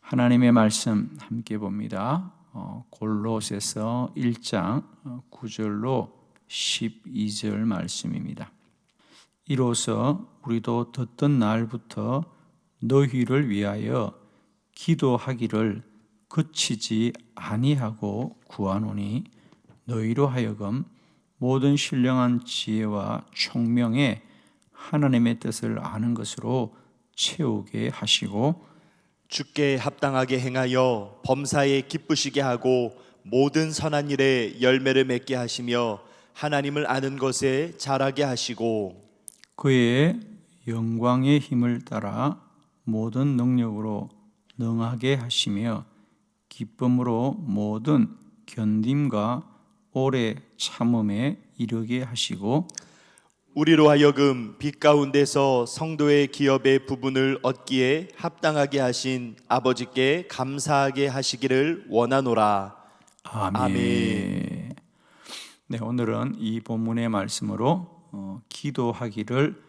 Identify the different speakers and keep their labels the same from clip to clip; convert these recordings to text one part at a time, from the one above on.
Speaker 1: 하나님의 말씀 함께 봅니다. 어, 골로새서 1장 9절로 12절 말씀입니다. 이로써 우리도 듣던 날부터 너희를 위하여 기도하기를 그치지 아니하고 구하노니 너희로 하여금 모든 신령한 지혜와 총명에 하나님의 뜻을 아는 것으로 채우게 하시고
Speaker 2: 주께 합당하게 행하여 범사에 기쁘시게 하고 모든 선한 일에 열매를 맺게 하시며 하나님을 아는 것에 자라게 하시고
Speaker 1: 그의 영광의 힘을 따라 모든 능력으로 능하게 하시며 기쁨으로 모든 견딤과 오래 참음에 이르게 하시고
Speaker 2: 우리로 하여금 빛 가운데서 성도의 기업의 부분을 얻기에 합당하게 하신 아버지께 감사하게 하시기를 원하노라.
Speaker 1: 아멘.
Speaker 2: 아멘.
Speaker 1: 네, 오늘은 이 본문의 말씀으로 어, 기도하기를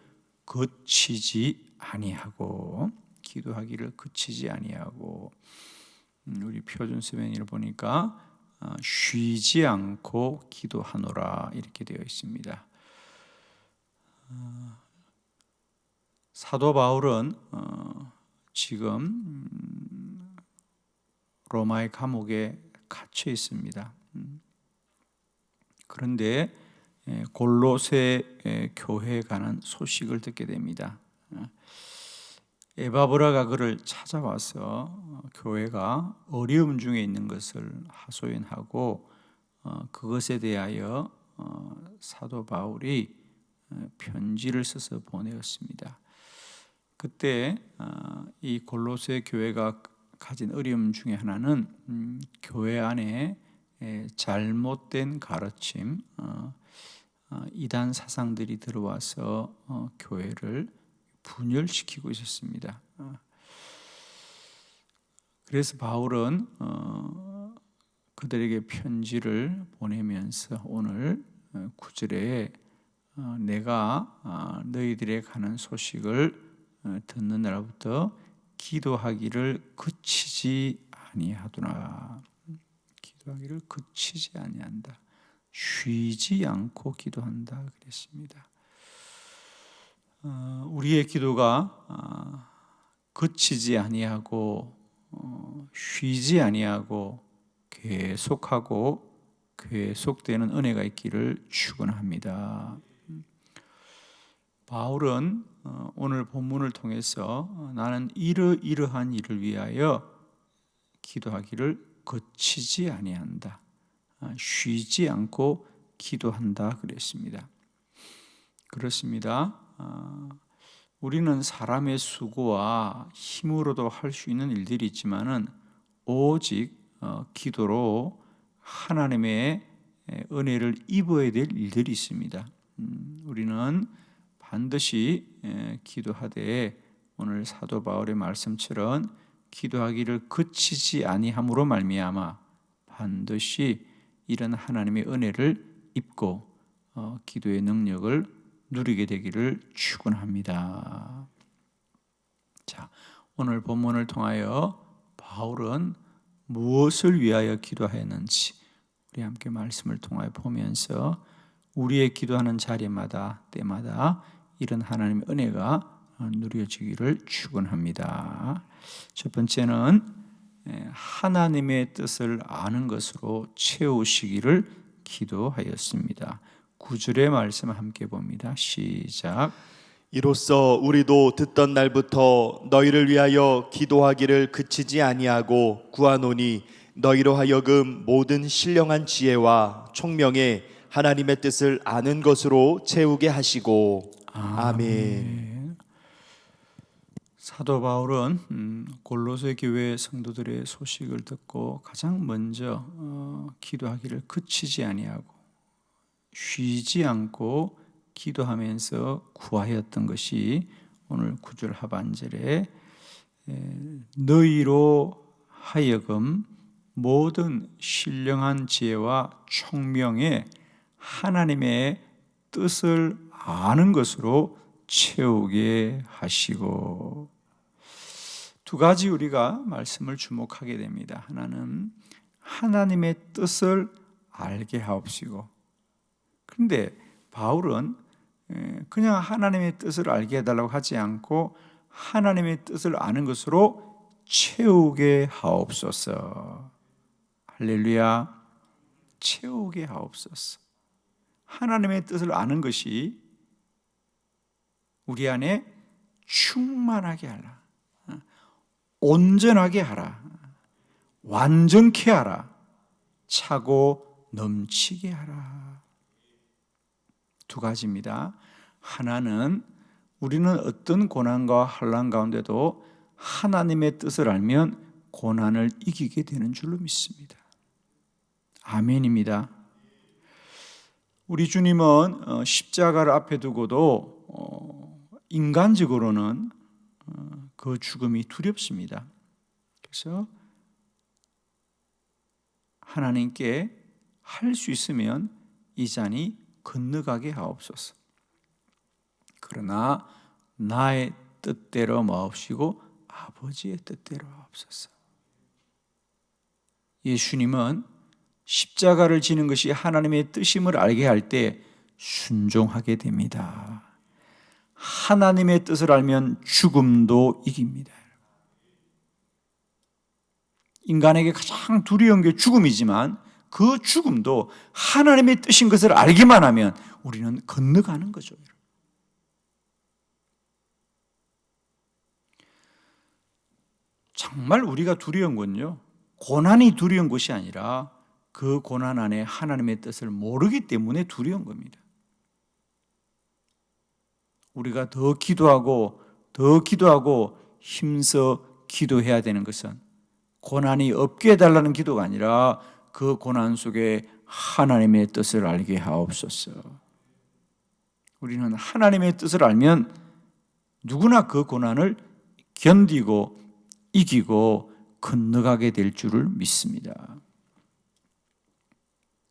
Speaker 1: 그치지 아니하고 기도하기를 그치지 아니하고 음, 우리 표준 세면을 보니까 어, 쉬지 않고 기도하노라 이렇게 되어 있습니다. 어, 사도 바울은 어, 지금 음, 로마의 감옥에 갇혀 있습니다. 음. 그런데 예, 골로새 예, 교회에 관한 소식을 듣게 됩니다. 어, 에바브라가 그를 찾아와서 어, 교회가 어려움 중에 있는 것을 하소연하고 어, 그것에 대하여 사도 바울이 편지를 써서 보내었습니다. 그때 이 골로새 교회가 가진 어려움 중에 하나는 음, 교회 안에 잘못된 가르침, 이단 사상들이 들어와서 교회를 분열시키고 있었습니다. 어. 그래서 바울은 어, 그들에게 편지를 보내면서 오늘 어, 구절에 내가 너희들에 가는 소식을 듣는 날부터 기도하기를 그치지 아니하더라. 기도하기를 그치지 아니한다. 쉬지 않고 기도한다 그랬습니다. 어, 우리의 기도가 어, 그치지 아니하고 어, 쉬지 아니하고 계속하고 계속되는 은혜가 있기를 축원합니다. 바울은 오늘 본문을 통해서 나는 이러이러한 일을 위하여 기도하기를 거치지 아니한다. 쉬지 않고 기도한다 그랬습니다. 그렇습니다. 어, 우리는 사람의 수고와 힘으로도 할 수 있는 일들이 있지만은 오직 어, 기도로 하나님의 은혜를 입어야 될 일들이 있습니다. 음, 우리는 반드시 기도하되 오늘 사도 바울의 말씀처럼 기도하기를 그치지 아니함으로 말미암아 반드시 이런 하나님의 은혜를 입고 어, 기도의 능력을 누리게 되기를 축원합니다. 자, 오늘 본문을 통하여 바울은 무엇을 위하여 기도하였는지 우리 함께 말씀을 통하여 보면서 우리의 기도하는 자리마다 때마다 이런 하나님의 은혜가 누려지기를 축원합니다. 첫 번째는 하나님의 뜻을 아는 것으로 채우시기를 기도하였습니다. 구절의 말씀 함께 봅니다. 시작.
Speaker 2: 이로써 우리도 듣던 날부터 너희를 위하여 기도하기를 그치지 아니하고 구하노니 너희로 하여금 모든 신령한 지혜와 총명에 하나님의 뜻을 아는 것으로 채우게 하시고 아멘.
Speaker 1: 사도 바울은 음, 골로새 교회 성도들의 소식을 듣고 가장 먼저 어, 기도하기를 그치지 아니하고 쉬지 않고 기도하면서 구하였던 것이 오늘 구절 하반절에 너희로 하여금 모든 신령한 지혜와 총명에 하나님의 뜻을 아는 것으로 채우게 하시고 두 가지 우리가 말씀을 주목하게 됩니다. 하나는 하나님의 뜻을 알게 하옵시고 그런데 바울은 에, 그냥 하나님의 뜻을 알게 해달라고 하지 않고 하나님의 뜻을 아는 것으로 채우게 하옵소서. 할렐루야. 채우게 하옵소서. 하나님의 뜻을 아는 것이 우리 안에 충만하게 하라. 온전하게 하라. 완전케 하라. 차고 넘치게 하라. 두 가지입니다. 하나는 우리는 어떤 고난과 환란 가운데도 하나님의 뜻을 알면 고난을 이기게 되는 줄로 믿습니다. 아멘입니다. 우리 주님은 어, 십자가를 앞에 두고도 어, 인간적으로는 어, 그 죽음이 두렵습니다. 그래서 하나님께 할 수 있으면 이 잔이 건너가게 하옵소서. 그러나 나의 뜻대로 마옵시고 아버지의 뜻대로 하옵소서. 예수님은 십자가를 지는 것이 하나님의 뜻임을 알게 할 때 순종하게 됩니다. 하나님의 뜻을 알면 죽음도 이깁니다. 인간에게 가장 두려운 게 죽음이지만 그 죽음도 하나님의 뜻인 것을 알기만 하면 우리는 건너가는 거죠. 정말 우리가 두려운 건요. 고난이 두려운 것이 아니라 그 고난 안에 하나님의 뜻을 모르기 때문에 두려운 겁니다. 우리가 더 기도하고 더 기도하고 힘써 기도해야 되는 것은 고난이 없게 해달라는 기도가 아니라 그 고난 속에 하나님의 뜻을 알게 하옵소서. 우리는 하나님의 뜻을 알면 누구나 그 고난을 견디고 이기고 건너가게 될 줄을 믿습니다.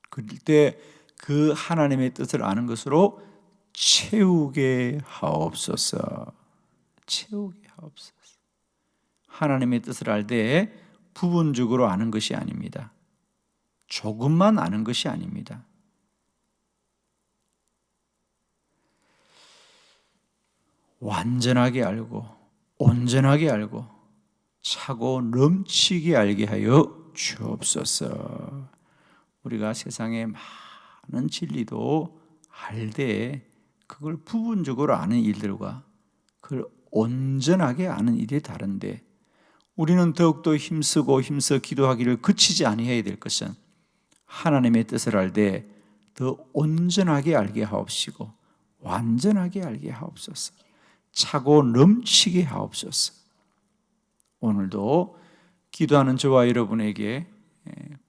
Speaker 1: 그럴 때 그 하나님의 뜻을 아는 것으로 채우게 하옵소서. 채우게 하옵소서. 하나님의 뜻을 알 때 부분적으로 아는 것이 아닙니다. 조금만 아는 것이 아닙니다. 완전하게 알고 온전하게 알고 차고 넘치게 알게 하여 주옵소서. 우리가 세상에 많은 진리도 알되 그걸 부분적으로 아는 일들과 그걸 온전하게 아는 일이 다른데 우리는 더욱더 힘쓰고 힘써 기도하기를 그치지 아니해야 될 것은 하나님의 뜻을 알되 더 온전하게 알게 하옵시고 완전하게 알게 하옵소서. 차고 넘치게 하옵소서. 오늘도 기도하는 저와 여러분에게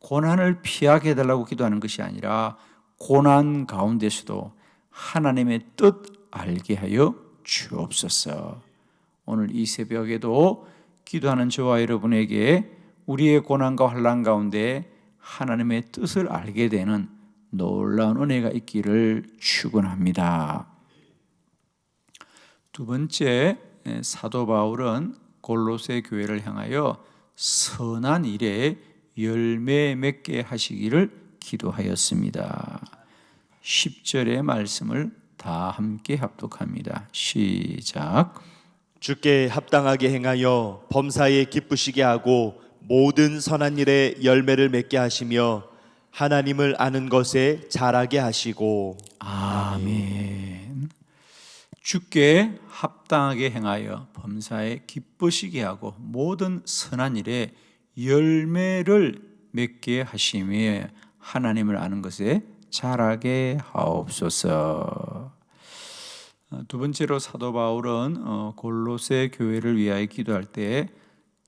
Speaker 1: 고난을 피하게 해달라고 기도하는 것이 아니라 고난 가운데서도 하나님의 뜻 알게 하여 주옵소서. 오늘 이 새벽에도 기도하는 저와 여러분에게 우리의 고난과 환란 가운데 하나님의 뜻을 알게 되는 놀라운 은혜가 있기를 축원합니다. 두 번째 사도 바울은 골로새 교회를 향하여 선한 일에 열매 맺게 하시기를 기도하였습니다. 10절의 말씀을 다 함께 합독합니다. 시작.
Speaker 2: 주께 합당하게 행하여 범사에 기쁘시게 하고 모든 선한 일에 열매를 맺게 하시며 하나님을 아는 것에 자라게 하시고
Speaker 1: 아멘. 주께 합당하게 행하여 범사에 기쁘시게 하고 모든 선한 일에 열매를 맺게 하시며 하나님을 아는 것에 자라게 하옵소서. 어, 두 번째로 사도 바울은 어, 골로새 교회를 위하여 기도할 때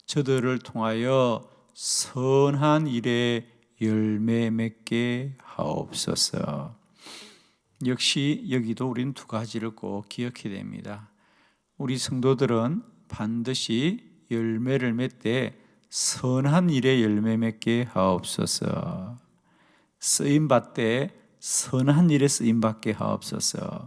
Speaker 1: 저들을 통하여 선한 일에 열매 맺게 하옵소서. 역시 여기도 우리는 두 가지를 꼭 기억해야 됩니다. 우리 성도들은 반드시 열매를 맺되 선한 일에 열매 맺게 하옵소서. 쓰임 받되 선한 일에 쓰임 받게 하옵소서.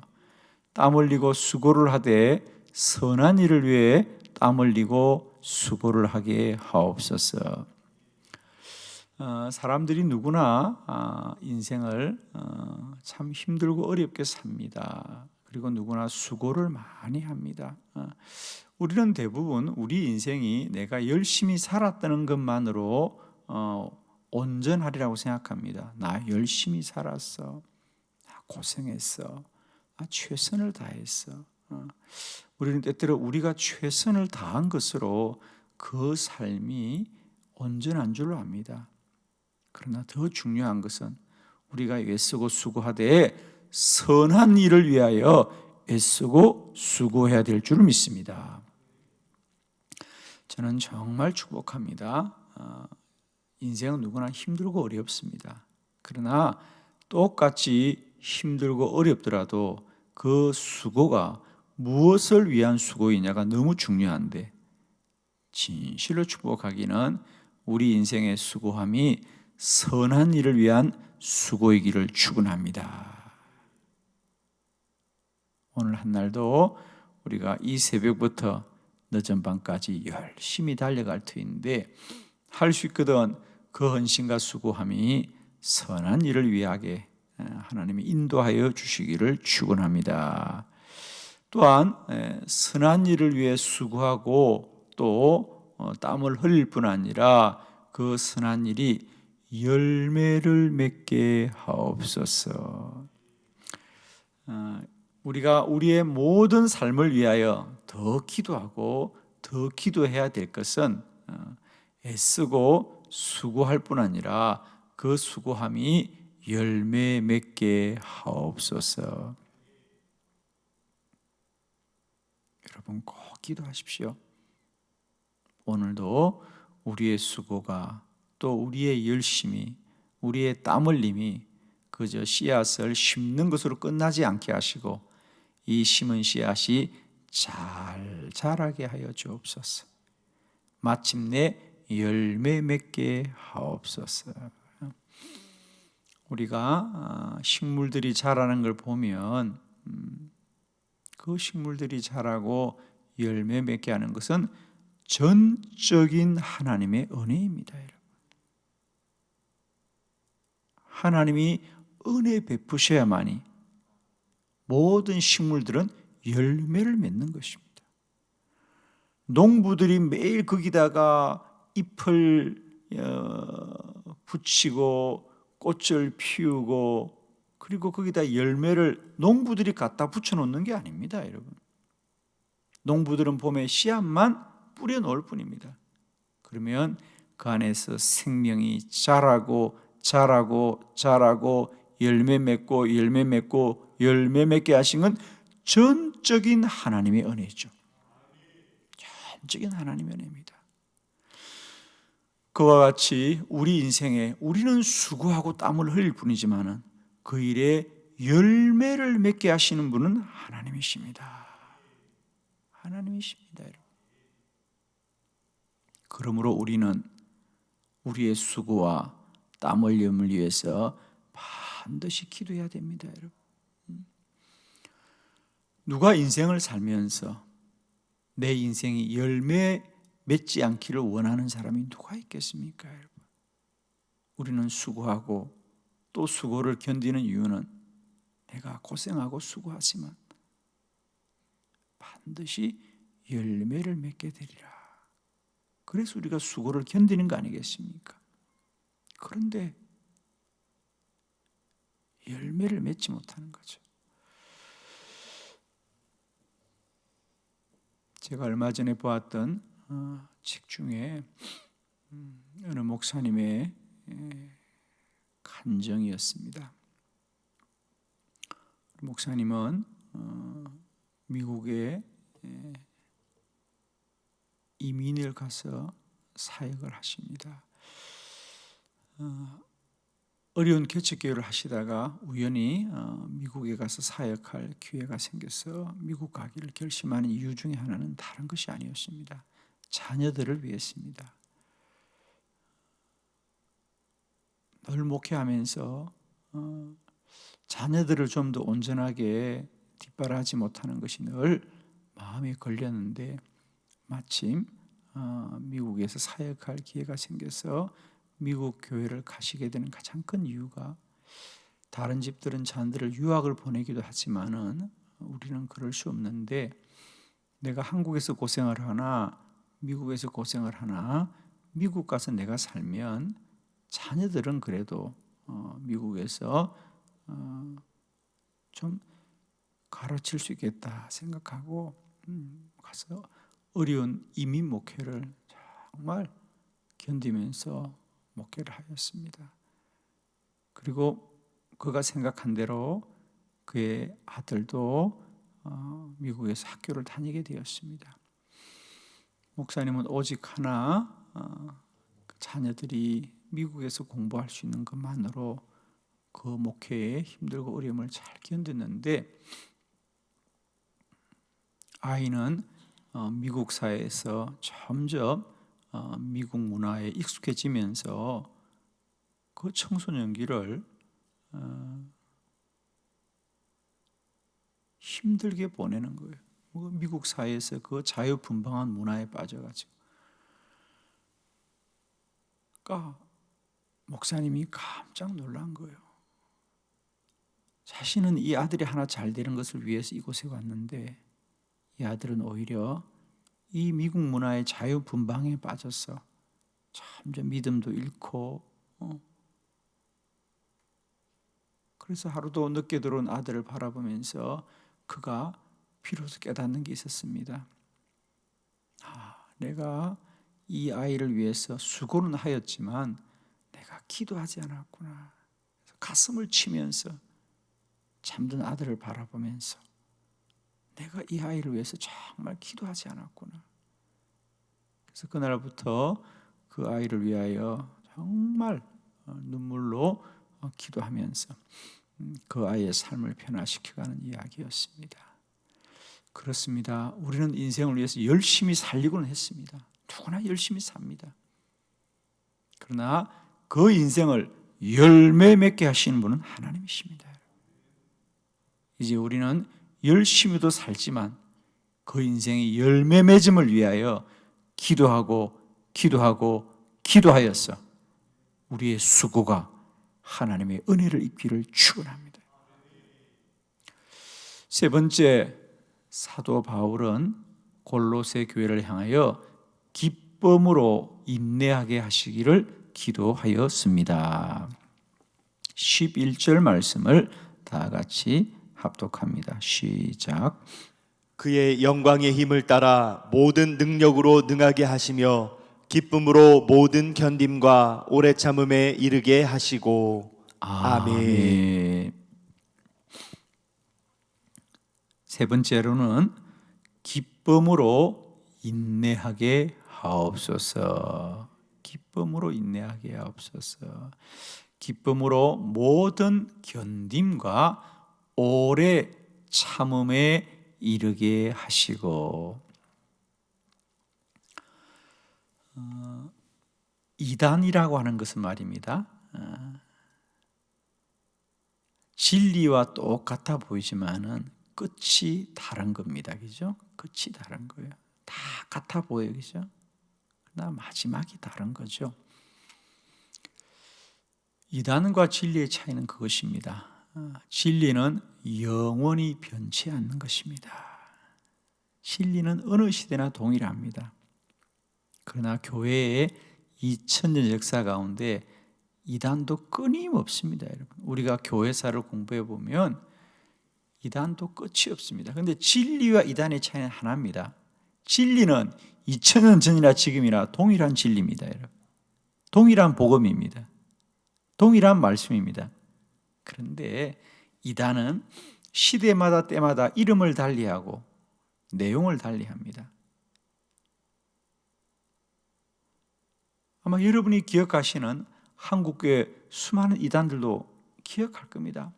Speaker 1: 땀 흘리고 수고를 하되 선한 일을 위해 땀 흘리고 수고를 하게 하옵소서. 어, 사람들이 누구나 아, 인생을 어, 참 힘들고 어렵게 삽니다. 그리고 누구나 수고를 많이 합니다. 어, 우리는 대부분 우리 인생이 내가 열심히 살았다는 것만으로 어, 온전하리라고 생각합니다. 나 열심히 살았어. 나 고생했어. 나 최선을 다했어. 어, 우리는 때때로 우리가 최선을 다한 것으로 그 삶이 온전한 줄로 압니다. 그러나 더 중요한 것은 우리가 애쓰고 수고하되 선한 일을 위하여 애쓰고 수고해야 될 줄 믿습니다. 저는 정말 축복합니다. 어, 인생은 누구나 힘들고 어렵습니다. 그러나 똑같이 힘들고 어렵더라도 그 수고가 무엇을 위한 수고이냐가 너무 중요한데 진실로 축복하기는 우리 인생의 수고함이 선한 일을 위한 수고이기를 축원합니다. 오늘 한 날도 우리가 이 새벽부터 늦은 밤까지 열심히 달려갈 터인데 할 수 있거든 그 헌신과 수고함이 선한 일을 위하게 하나님이 인도하여 주시기를 축원합니다. 또한 선한 일을 위해 수고하고 또 어, 땀을 흘릴 뿐 아니라 그 선한 일이 열매를 맺게 하옵소서. 어, 우리가 우리의 모든 삶을 위하여 더 기도하고 더 기도해야 될 것은 어, 애쓰고 수고할 뿐 아니라 그 수고함이 열매 맺게 하옵소서. 여러분 꼭 기도하십시오. 오늘도 우리의 수고가 또 우리의 열심이 우리의 땀 흘림이 그저 씨앗을 심는 것으로 끝나지 않게 하시고 이 심은 씨앗이 잘 자라게 하여 주옵소서. 마침내 열매 맺게 하옵소서. 우리가 식물들이 자라는 걸 보면 음, 그 식물들이 자라고 열매 맺게 하는 것은 전적인 하나님의 은혜입니다. 하나님이 은혜 베푸셔야만이 모든 식물들은 열매를 맺는 것입니다. 농부들이 매일 거기다가 잎을 어, 붙이고 꽃을 피우고 그리고 거기다 열매를 농부들이 갖다 붙여 놓는 게 아닙니다, 여러분. 농부들은 봄에 씨앗만 뿌려 놓을 뿐입니다. 그러면 그 안에서 생명이 자라고 자라고 자라고 열매 맺고 열매 맺고 열매 맺게 하신 건 전적인 하나님의 은혜죠. 전적인 하나님의 은혜입니다. 그와 같이 우리 인생에 우리는 수고하고 땀을 흘릴 뿐이지만은 그 일에 열매를 맺게 하시는 분은 하나님이십니다. 하나님이십니다, 여러분. 그러므로 우리는 우리의 수고와 땀 흘림을 위해서 반드시 기도해야 됩니다, 여러분. 음. 누가 인생을 살면서 내 인생이 열매 맺지 않기를 원하는 사람이 누가 있겠습니까, 여러분? 우리는 수고하고 또 수고를 견디는 이유는 내가 고생하고 수고하지만 반드시 열매를 맺게 되리라. 그래서 우리가 수고를 견디는 거 아니겠습니까? 그런데 열매를 맺지 못하는 거죠. 제가 얼마 전에 보았던 어, 책 중에 음, 어느 목사님의 간정이었습니다. 목사님은 어, 미국에 이민을 가서 사역을 하십니다. 어, 어려운 개척교회를 하시다가 우연히 어, 미국에 가서 사역할 기회가 생겨서 미국 가기를 결심하는 이유 중에 하나는 다른 것이 아니었습니다. 자녀들을 위했습니다. 늘 목회하면서 어, 자녀들을 좀 더 온전하게 뒷바라지 못하는 것이 늘 마음에 걸렸는데 마침 어, 미국에서 사역할 기회가 생겨서 미국 교회를 가시게 되는 가장 큰 이유가 다른 집들은 자녀들을 유학을 보내기도 하지만은 우리는 그럴 수 없는데 내가 한국에서 고생을 하나 미국에서 고생을 하나 미국 가서 내가 살면 자녀들은 그래도 어, 미국에서 어, 좀 가르칠 수 있겠다 생각하고 음, 가서 어려운 이민 목회를 정말 견디면서 목회를 하였습니다. 그리고 그가 생각한 대로 그의 아들도 어, 미국에서 학교를 다니게 되었습니다. 목사님은 오직 하나 어, 그 자녀들이 미국에서 공부할 수 있는 것만으로 그 목회에 힘들고 어려움을 잘 견뎠는데 아이는 어, 미국 사회에서 점점 어, 미국 문화에 익숙해지면서 그 청소년기를 어, 힘들게 보내는 거예요. 뭐 미국 사회에서 그 자유분방한 문화에 빠져가지고. 그러니까 목사님이 깜짝 놀란 거예요. 자신은 이 아들이 하나 잘 되는 것을 위해서 이곳에 왔는데 이 아들은 오히려 이 미국 문화의 자유분방에 빠져서 점점 믿음도 잃고 어. 그래서 하루도 늦게 들어온 아들을 바라보면서 그가 비로소 깨닫는 게 있었습니다. 아, 내가 이 아이를 위해서 수고는 하였지만 내가 기도하지 않았구나. 가슴을 치면서 잠든 아들을 바라보면서 내가 이 아이를 위해서 정말 기도하지 않았구나. 그래서 그날부터 그 아이를 위하여 정말 어, 눈물로 어, 기도하면서 음, 그 아이의 삶을 변화시켜가는 이야기였습니다. 그렇습니다. 우리는 인생을 위해서 열심히 살리고는 했습니다. 누구나 열심히 삽니다. 그러나 그 인생을 열매 맺게 하시는 분은 하나님이십니다. 이제 우리는 열심히도 살지만 그 인생의 열매 맺음을 위하여 기도하고 기도하고 기도하였어. 우리의 수고가 하나님의 은혜를 입기를 축원합니다. 세 번째 사도 바울은 골로새 교회를 향하여 기쁨으로 인내하게 하시기를 기도하였습니다. 11절 말씀을 다 같이 합독합니다. 시작.
Speaker 2: 그의 영광의 힘을 따라 모든 능력으로 능하게 하시며 기쁨으로 모든 견딤과 오래 참음에 이르게 하시고 아멘.
Speaker 1: 세 번째로는 기쁨으로 인내하게 하옵소서. 기쁨으로 인내하게 하옵소서. 기쁨으로 모든 견딤과 오래 참음에 이르게 하시고 어, 이단이라고 하는 것은 말입니다. 어, 진리와 똑같아 보이지만은 끝이 다른 겁니다. 그죠? 끝이 다른 거예요. 다 같아 보여요. 그죠? 그러나 마지막이 다른 거죠. 이단과 진리의 차이는 그것입니다. 어, 진리는 영원히 변치 않는 것입니다. 진리는 어느 시대나 동일합니다. 그러나 교회의 2000년 역사 가운데 이단도 끊임없습니다, 여러분. 우리가 교회사를 공부해 보면 이단도 끝이 없습니다. 그런데 진리와 이단의 차이는 하나입니다. 진리는 2000년 전이나 지금이나 동일한 진리입니다, 여러분. 동일한 복음입니다. 동일한 말씀입니다. 그런데 이단은 시대마다 때마다 이름을 달리하고 내용을 달리합니다. 아마 여러분이 기억하시는 한국교회 수많은 이단들도 기억할 겁니다.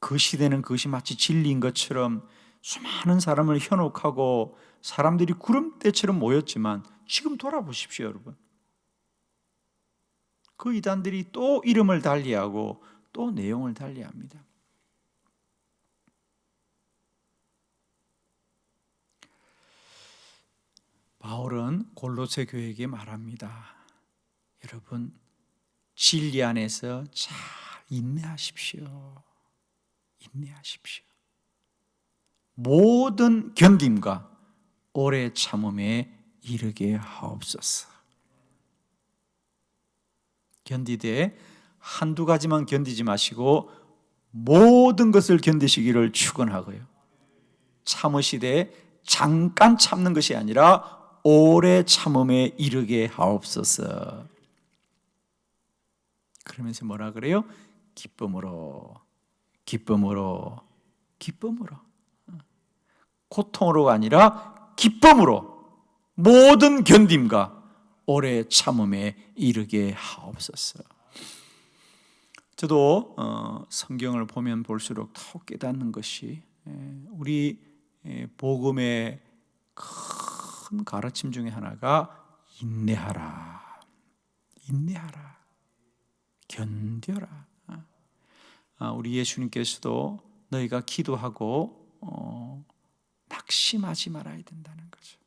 Speaker 1: 그 시대는 그것이 마치 진리인 것처럼 수많은 사람을 현혹하고 사람들이 구름대처럼 모였지만 지금 돌아보십시오, 여러분. 그 이단들이 또 이름을 달리하고 또 내용을 달리합니다. 바울은 골로새 교회에게 말합니다. 여러분 진리 안에서 잘 인내하십시오. 인내하십시오. 모든 견딤과 오래 참음에 이르게 하옵소서. 견디되 한두 가지만 견디지 마시고 모든 것을 견디시기를 축원하고요. 참으시되 잠깐 참는 것이 아니라 오래 참음에 이르게 하옵소서. 그러면서 뭐라 그래요? 기쁨으로, 기쁨으로, 기쁨으로. 고통으로가 아니라 기쁨으로 모든 견딤과 오래 참음에 이르게 하옵소서. 저도 어, 성경을 보면 볼수록 더욱 깨닫는 것이 에, 우리 에, 복음의 큰 가르침 중에 하나가 인내하라, 인내하라, 견뎌라. 아, 우리 예수님께서도 너희가 기도하고 어, 낙심하지 말아야 된다는 거죠.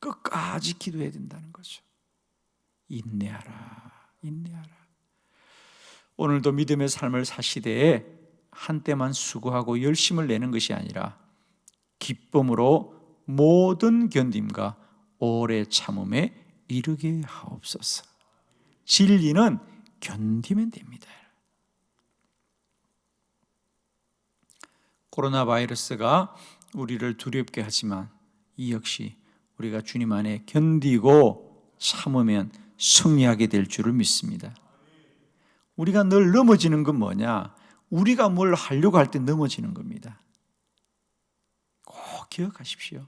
Speaker 1: 끝까지 기도해야 된다는 거죠. 인내하라, 인내하라. 오늘도 믿음의 삶을 사시되 한때만 수고하고 열심을 내는 것이 아니라 기쁨으로 모든 견딤과 오래 참음에 이르게 하옵소서. 진리는 견디면 됩니다. 코로나 바이러스가 우리를 두렵게 하지만 이 역시 우리가 주님 안에 견디고 참으면 승리하게 될 줄을 믿습니다. 우리가 늘 넘어지는 건 뭐냐? 우리가 뭘 하려고 할 때 넘어지는 겁니다. 꼭 기억하십시오.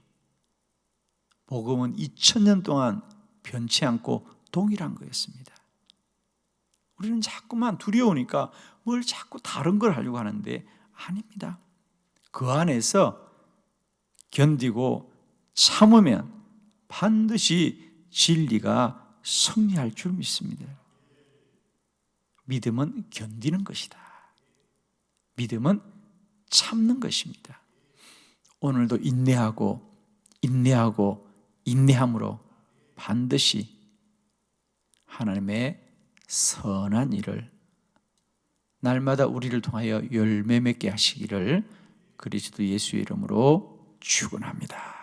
Speaker 1: 복음은 2000년 동안 변치 않고 동일한 거였습니다. 우리는 자꾸만 두려우니까 뭘 자꾸 다른 걸 하려고 하는데 아닙니다. 그 안에서 견디고 참으면 반드시 진리가 승리할 줄 믿습니다. 믿음은 견디는 것이다. 믿음은 참는 것입니다. 오늘도 인내하고 인내하고 인내함으로 반드시 하나님의 선한 일을 날마다 우리를 통하여 열매 맺게 하시기를 그리스도 예수의 이름으로 축원합니다.